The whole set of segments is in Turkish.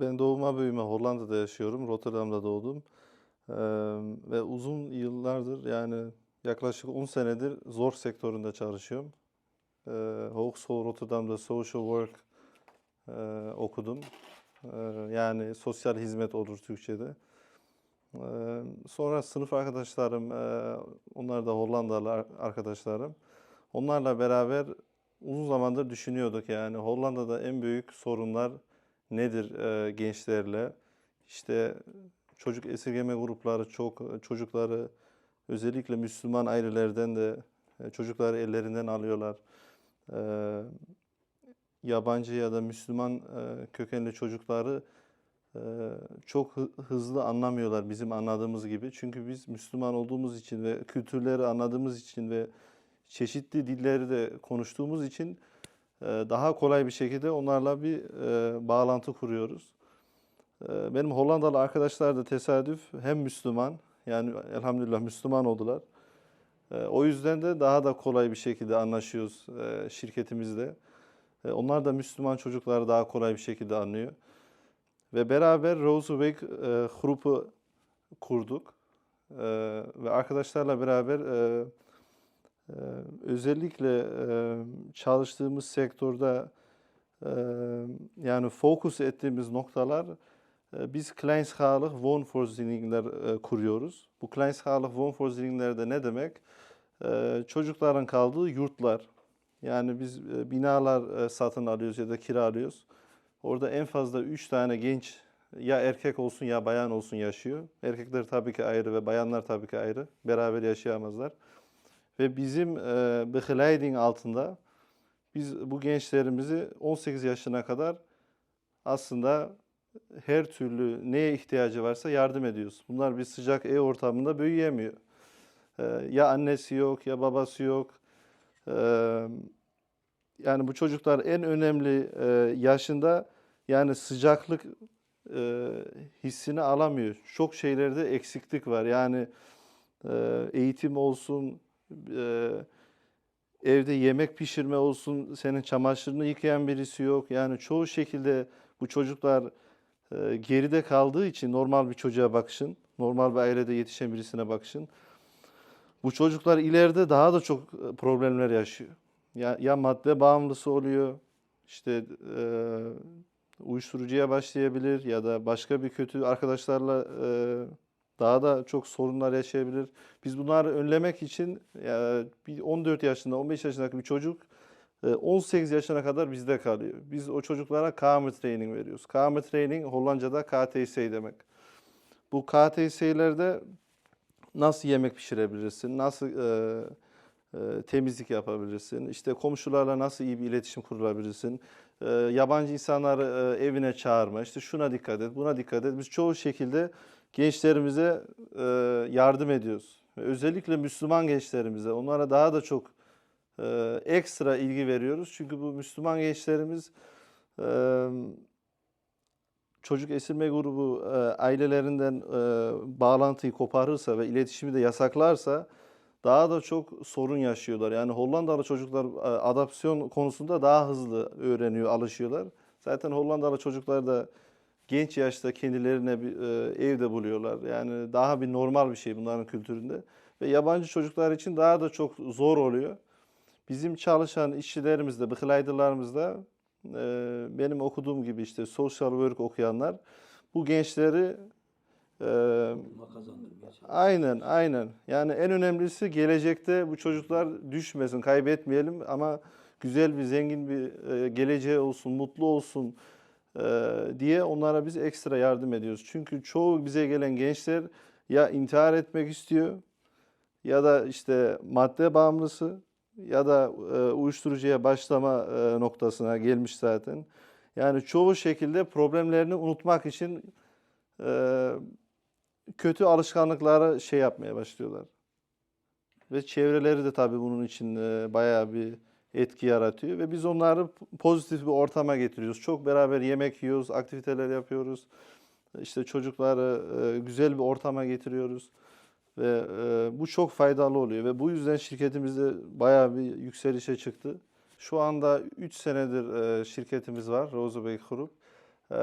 Ben doğuma büyüme Hollanda'da yaşıyorum. Rotterdam'da doğdum. Eee, ve uzun yıllardır yani yaklaşık 10 senedir zor sektöründe çalışıyorum. Eee Hogeschool Rotterdam'da Social Work eee, okudum. Eee, yani sosyal hizmet olur Türkçe'de. Eee, sonra sınıf arkadaşlarım, eee, onlar da Hollandalı ar- arkadaşlarım. Onlarla beraber uzun zamandır düşünüyorduk yani Hollanda'da en büyük sorunlar nedir eee, gençlerle? İşte çocuk esirgeme grupları çok, çocukları özellikle Müslüman ailelerden de e, çocukları ellerinden alıyorlar. Eee, yabancı ya da Müslüman eee, kökenli çocukları eee, çok hı- hızlı anlamıyorlar bizim anladığımız gibi. Çünkü biz Müslüman olduğumuz için ve kültürleri anladığımız için ve çeşitli dilleri de konuştuğumuz için daha kolay bir şekilde onlarla bir eee, bağlantı kuruyoruz. Eee, Benim Hollandalı arkadaşlar da tesadüf hem Müslüman yani elhamdülillah Müslüman oldular. Eee, O yüzden de daha da kolay bir şekilde anlaşıyoruz eee, şirketimizde. E, Onlar da Müslüman çocukları daha kolay bir şekilde anlıyor. Ve beraber Roosevelt e, grubu kurduk. E, ve arkadaşlarla beraber özellikle çalıştığımız sektörde yani fokus ettiğimiz noktalar biz kleinschalig woonvoorzieningler e, kuruyoruz. Bu kleinschalig woonvoorzieningler de ne demek? E, çocukların kaldığı yurtlar. Yani biz binalar satın alıyoruz ya da kiralıyoruz. Orada en fazla 3 tane genç ya erkek olsun ya bayan olsun yaşıyor. Erkekler tabii ki ayrı ve bayanlar tabii ki ayrı. Beraber yaşayamazlar. Ve bizim e, begeleiding altında biz bu gençlerimizi 18 yaşına kadar aslında her türlü neye ihtiyacı varsa yardım ediyoruz. Bunlar bir sıcak ev ortamında büyüyemiyor. E, ya annesi yok ya babası yok. E, yani bu çocuklar en önemli e, yaşında yani sıcaklık e, hissini alamıyor. Çok şeylerde eksiklik var. Yani e, eğitim olsun, e, evde yemek pişirme olsun, senin çamaşırını yıkayan birisi yok. Yani çoğu şekilde bu çocuklar e, geride kaldığı için normal bir çocuğa bakışın, normal bir ailede yetişen birisine bakışın. Bu çocuklar ileride daha da çok e, problemler yaşıyor. Ya, ya madde bağımlısı oluyor, işte e, uyuşturucuya başlayabilir ya da başka bir kötü arkadaşlarla e, daha da çok sorunlar yaşayabilir. Biz bunları önlemek için e, bir 14 yaşında, 15 yaşındaki bir çocuk e, 18 yaşına kadar bizde kalıyor. Biz o çocuklara KM training veriyoruz. KM training Hollanda'da KTS demek. Bu KTS'lerde nasıl yemek pişirebilirsin, nasıl e, e, temizlik yapabilirsin, işte komşularla nasıl iyi bir iletişim kurulabilirsin, e, yabancı insanları e, evine çağırma, işte şuna dikkat et, buna dikkat et. Biz çoğu şekilde gençlerimize e, yardım ediyoruz. Özellikle Müslüman gençlerimize, onlara daha da çok e, ekstra ilgi veriyoruz. Çünkü bu Müslüman gençlerimiz e, çocuk esirme grubu ailelerinden bağlantıyı koparırsa ve iletişimi de yasaklarsa daha da çok sorun yaşıyorlar. Yani Hollandalı çocuklar adaptasyon konusunda daha hızlı öğreniyor, alışıyorlar. Zaten Hollandalı çocuklar da genç yaşta kendilerine bir e, evde buluyorlar. Yani daha bir normal bir şey bunların kültüründe. Ve yabancı çocuklar için daha da çok zor oluyor. Bizim çalışan işçilerimiz de, begeleiterlarımız da e, benim okuduğum gibi işte social work okuyanlar bu gençleri e, çalışıyor. Aynen, aynen. Yani en önemlisi gelecekte bu çocuklar düşmesin, kaybetmeyelim ama güzel bir, zengin bir e, geleceği olsun, mutlu olsun diye onlara biz ekstra yardım ediyoruz. Çünkü çoğu bize gelen gençler ya intihar etmek istiyor ya da işte madde bağımlısı ya da e, uyuşturucuya başlama e, noktasına gelmiş zaten. Yani çoğu şekilde problemlerini unutmak için e, kötü alışkanlıkları şey yapmaya başlıyorlar. Ve çevreleri de tabii bunun için e, bayağı bir etki yaratıyor ve biz onları pozitif bir ortama getiriyoruz. Çok beraber yemek yiyoruz, aktiviteler yapıyoruz. İşte çocukları e, güzel bir ortama getiriyoruz ve e, bu çok faydalı oluyor ve bu yüzden şirketimizde bayağı bir yükselişe çıktı. Şu anda 3 senedir e, şirketimiz var, Rose Bey Group. E,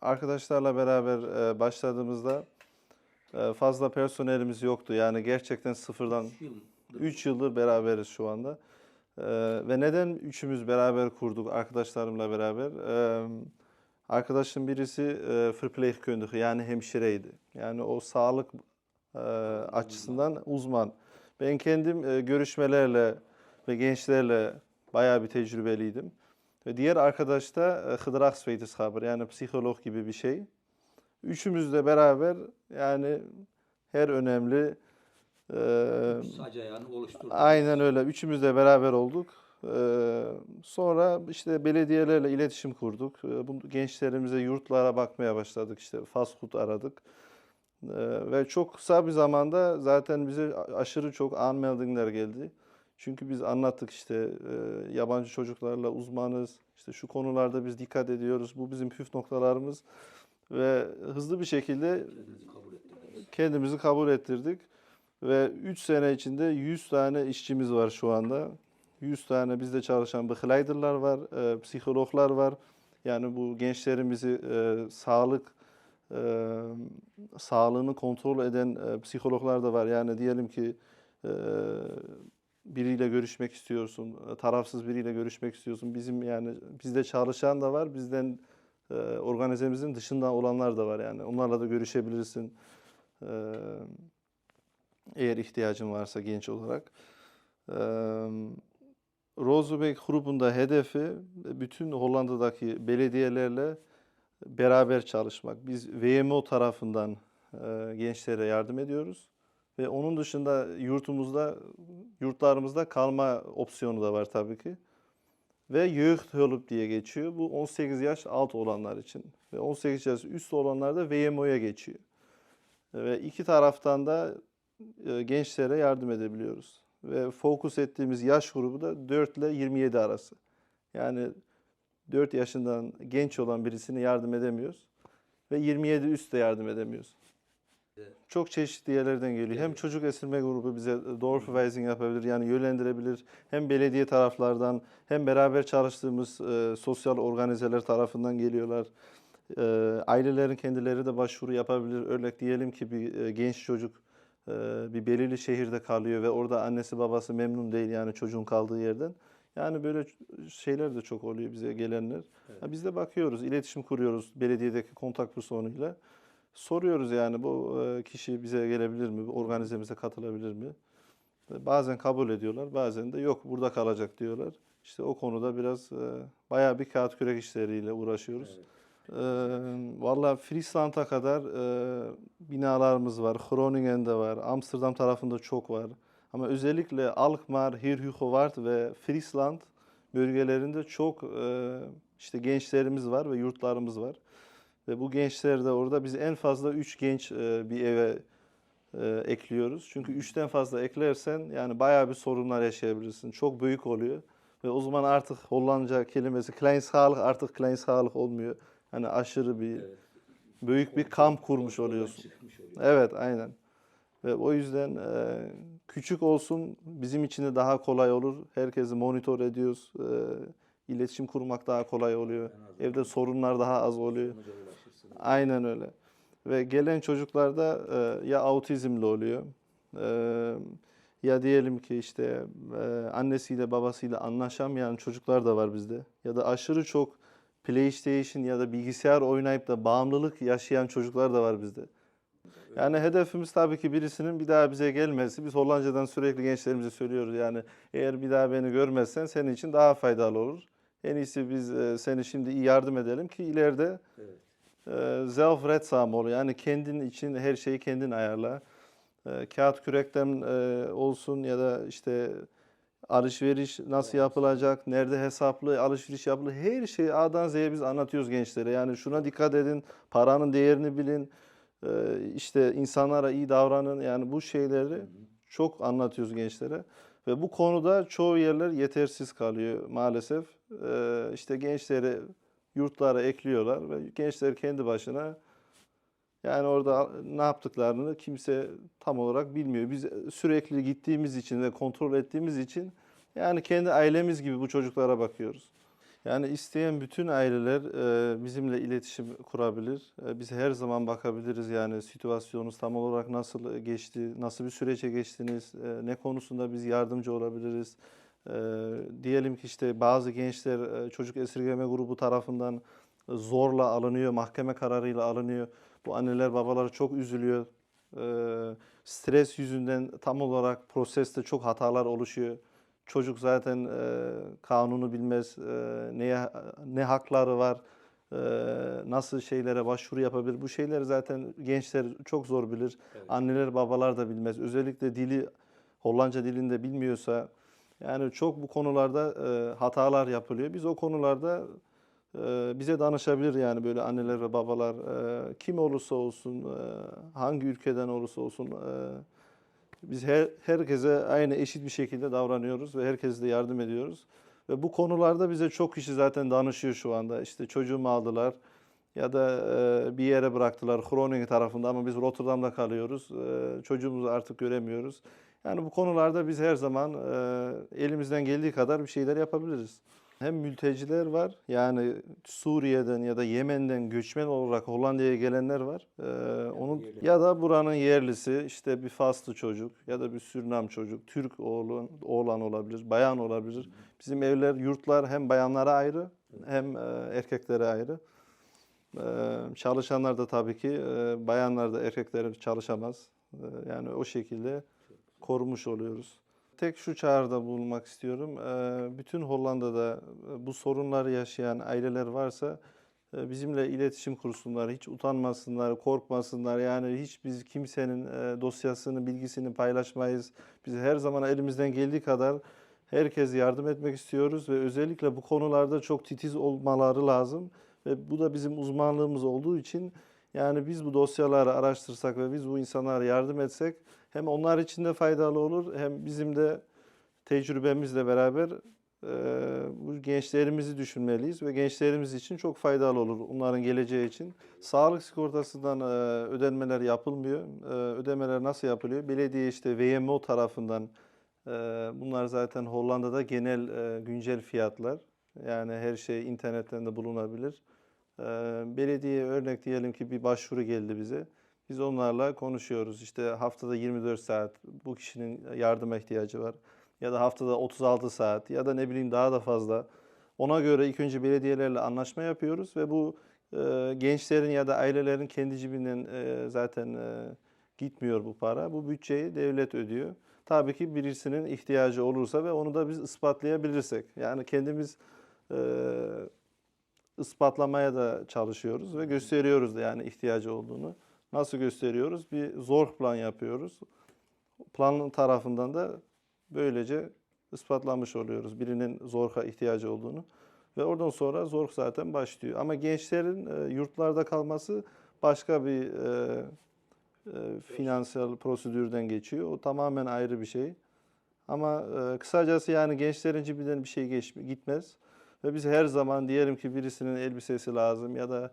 arkadaşlarla beraber başladığımızda fazla personelimiz yoktu. Yani gerçekten sıfırdan Üç yıl. 3 yıldır beraberiz şu anda. Ee, ve neden üçümüz beraber kurduk arkadaşlarımla beraber? Ee, arkadaşım birisi e, verpleegkundige yani hemşireydi. Yani o sağlık e, açısından uzman. Ben kendim e, görüşmelerle ve gençlerle bayağı bir tecrübeliydim. Ve diğer arkadaş da e, gedragswetenschapper yani psikolog gibi bir şey. Üçümüz de beraber yani her önemli e, Sac ayağını oluşturdu. Aynen öyle. Üçümüz de beraber olduk. Ee, sonra işte belediyelerle iletişim kurduk. Ee, bu gençlerimize yurtlara bakmaya başladık. İşte fast food aradık. Ee, ve çok kısa bir zamanda zaten bize aşırı çok anmeldingler geldi. Çünkü biz anlattık işte e, yabancı çocuklarla uzmanız. İşte şu konularda biz dikkat ediyoruz. Bu bizim püf noktalarımız. Ve hızlı bir şekilde kendimizi kabul ettirdik. Ve 3 sene içinde 100 tane işçimiz var şu anda. 100 tane bizde çalışan begeleiderlar var, e, psikologlar var. Yani bu gençlerimizi e, sağlık e, sağlığını kontrol eden e, psikologlar da var. Yani diyelim ki e, biriyle görüşmek istiyorsun, e, tarafsız biriyle görüşmek istiyorsun. Bizim yani bizde çalışan da var, bizden e, organizemizin dışında olanlar da var yani. Onlarla da görüşebilirsin. E, eğer ihtiyacın varsa genç olarak. E, Rozenbeek grubunda hedefi bütün Hollanda'daki belediyelerle beraber çalışmak. Biz VMO tarafından e, gençlere yardım ediyoruz. Ve onun dışında yurtumuzda, yurtlarımızda kalma opsiyonu da var tabii ki. Ve Jeugdhulp diye geçiyor. Bu 18 yaş alt olanlar için. Ve 18 yaş üst olanlar da VMO'ya geçiyor. Ve iki taraftan da e, gençlere yardım edebiliyoruz. Ve fokus ettiğimiz yaş grubu da 4 ile 27 arası. Yani 4 yaşından genç olan birisine yardım edemiyoruz. Ve 27 üstte yardım edemiyoruz. Çok çeşitli yerlerden geliyor. Hem çocuk esirme grubu bize Dorfweising yapabilir, yani yönlendirebilir. Hem belediye taraflardan hem beraber çalıştığımız e, sosyal organizeler tarafından geliyorlar. E, ailelerin kendileri de başvuru yapabilir. Örnek diyelim ki bir e, genç çocuk e, bir belirli şehirde kalıyor ve orada annesi babası memnun değil yani çocuğun kaldığı yerden. Yani böyle şeyler de çok oluyor bize gelenler. Ha, biz de bakıyoruz, iletişim kuruyoruz belediyedeki kontak personuyla. Soruyoruz yani bu e, kişi bize gelebilir mi, organizemize katılabilir mi? Ve Bazen kabul ediyorlar, bazen de yok burada kalacak diyorlar. İşte o konuda biraz e, bayağı bir kağıt kürek işleriyle uğraşıyoruz. E, Valla Friesland'a kadar e, binalarımız var, Groningen'de var, Amsterdam tarafında çok var. Ama özellikle Alkmaar, Heerhugowaard ve Friesland bölgelerinde çok e, işte gençlerimiz var ve yurtlarımız var. Ve bu gençler de orada biz en fazla 3 genç e, bir eve e, ekliyoruz. Çünkü 3'ten fazla eklersen yani bayağı bir sorunlar yaşayabilirsin. Çok büyük oluyor. Ve o zaman artık Hollandca kelimesi kleinschalig artık kleinschalig olmuyor. Hani aşırı bir Evet. büyük bir kamp kurmuş oluyorsun. Evet, aynen. Ve o yüzden e, küçük olsun bizim için de daha kolay olur. Herkesi monitör ediyoruz. E, iletişim kurmak daha kolay oluyor. Evde sorunlar daha az oluyor. Aynen öyle. Ve gelen çocuklarda e, ya autizmli oluyor. e, ya diyelim ki işte e, annesiyle babasıyla anlaşamayan çocuklar da var bizde. Ya da aşırı çok PlayStation ya da bilgisayar oynayıp da bağımlılık yaşayan çocuklar da var bizde. Yani hedefimiz tabii ki birisinin bir daha bize gelmesi. Biz Hollandadan sürekli gençlerimize söylüyoruz yani eğer bir daha beni görmezsen senin için daha faydalı olur. En iyisi biz e, seni şimdi iyi yardım edelim ki ileride Evet. e, zelfredzaam ol. Yani kendin için her şeyi kendin ayarla. E, kağıt kürekten e, olsun ya da işte alışveriş nasıl yapılacak, nerede hesaplı alışveriş yapılır. Her şeyi A'dan Z'ye biz anlatıyoruz gençlere. Yani şuna dikkat edin, paranın değerini bilin, e, işte insanlara iyi davranın. Yani bu şeyleri çok anlatıyoruz gençlere. Ve bu konuda çoğu yerler yetersiz kalıyor maalesef. E, işte gençleri yurtlara ekliyorlar ve gençler kendi başına yani orada ne yaptıklarını kimse tam olarak bilmiyor. Biz sürekli gittiğimiz için ve kontrol ettiğimiz için yani kendi ailemiz gibi bu çocuklara bakıyoruz. Yani isteyen bütün aileler e, bizimle iletişim kurabilir. E, biz her zaman bakabiliriz yani situasyonunuz tam olarak nasıl geçti, nasıl bir sürece geçtiniz, e, ne konusunda biz yardımcı olabiliriz. Diyelim ki işte bazı gençler çocuk esirgeme grubu tarafından zorla alınıyor, mahkeme kararıyla alınıyor. Bu anneler babalar çok üzülüyor. E, stres yüzünden tam olarak proseste çok hatalar oluşuyor. Çocuk zaten e, kanunu bilmez, e, neye ne hakları var, e, nasıl şeylere başvuru yapabilir. Bu şeyleri zaten gençler çok zor bilir. Evet. Anneler babalar da bilmez. Özellikle dili Hollanca dilinde bilmiyorsa yani çok bu konularda e, hatalar yapılıyor. Biz o konularda bize danışabilir yani böyle anneler ve babalar e, kim olursa olsun, e, hangi ülkeden olursa olsun e, biz her, herkese aynı eşit bir şekilde davranıyoruz ve herkese de yardım ediyoruz. Ve bu konularda bize çok kişi zaten danışıyor şu anda. İşte çocuğumu aldılar ya da bir yere bıraktılar Groningen tarafında ama biz Rotterdam'da kalıyoruz. Çocuğumuzu artık göremiyoruz. Yani bu konularda biz her zaman elimizden geldiği kadar bir şeyler yapabiliriz. Hem mülteciler var yani Suriye'den ya da Yemen'den göçmen olarak Hollanda'ya gelenler var. Ee, onun yerli. ya da buranın yerlisi işte bir Faslı çocuk ya da bir Sürnam çocuk, Türk oğlan, oğlan olabilir, bayan olabilir. Bizim evler, yurtlar hem bayanlara ayrı hem e, erkeklere ayrı. Ee, çalışanlar da tabii ki e, bayanlar da erkekler çalışamaz. Ee, yani o şekilde korumuş oluyoruz. Tek şu çağrıda bulunmak istiyorum. Ee, Bütün Hollanda'da e, bu sorunları yaşayan aileler varsa e, bizimle iletişim kursunlar. Hiç utanmasınlar, korkmasınlar. Yani hiç biz kimsenin e, dosyasını, bilgisini paylaşmayız. Biz her zaman elimizden geldiği kadar herkese yardım etmek istiyoruz ve özellikle bu konularda çok titiz olmaları lazım. Ve bu da bizim uzmanlığımız olduğu için yani biz bu dosyaları araştırsak ve biz bu insanlara yardım etsek hem onlar için de faydalı olur hem bizim de tecrübemizle beraber e, bu gençlerimizi düşünmeliyiz ve gençlerimiz için çok faydalı olur onların geleceği için. Sağlık sigortasından e, ödenmeler yapılmıyor. E, ödemeler nasıl yapılıyor? Belediye işte VMO tarafından e, bunlar zaten Hollanda'da genel e, güncel fiyatlar. Yani her şey internetten de bulunabilir. Belediye örnek diyelim ki bir başvuru geldi bize. Biz onlarla konuşuyoruz. İşte haftada 24 saat bu kişinin yardıma ihtiyacı var. Ya da haftada 36 saat ya da ne bileyim daha da fazla. Ona göre ilk önce belediyelerle anlaşma yapıyoruz ve bu e, gençlerin ya da ailelerin kendi cebinden e, zaten e, gitmiyor bu para. Bu bütçeyi devlet ödüyor. Tabii ki birisinin ihtiyacı olursa ve onu da biz ispatlayabilirsek. Yani kendimiz e, ispatlamaya da çalışıyoruz ve gösteriyoruz da yani ihtiyacı olduğunu. Nasıl gösteriyoruz? Bir zor plan yapıyoruz. Planın tarafından da böylece ispatlamış oluyoruz birinin zorka ihtiyacı olduğunu. Ve oradan sonra zork zaten başlıyor. Ama gençlerin e, yurtlarda kalması başka bir e, e, finansal prosedürden geçiyor. O tamamen ayrı bir şey. Ama e, kısacası yani gençlerin cebinden bir şey geç, gitmez. Ve biz her zaman diyelim ki birisinin elbisesi lazım ya da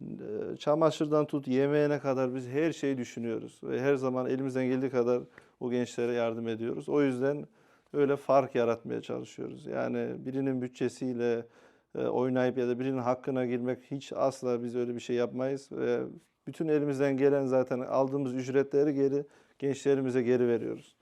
e, çamaşırdan tut yemeğine kadar biz her şeyi düşünüyoruz. Ve her zaman elimizden geldiği kadar o gençlere yardım ediyoruz. O yüzden öyle fark yaratmaya çalışıyoruz. Yani birinin bütçesiyle e, oynayıp ya da birinin hakkına girmek hiç asla biz öyle bir şey yapmayız. Ve bütün elimizden gelen zaten aldığımız ücretleri geri gençlerimize geri veriyoruz.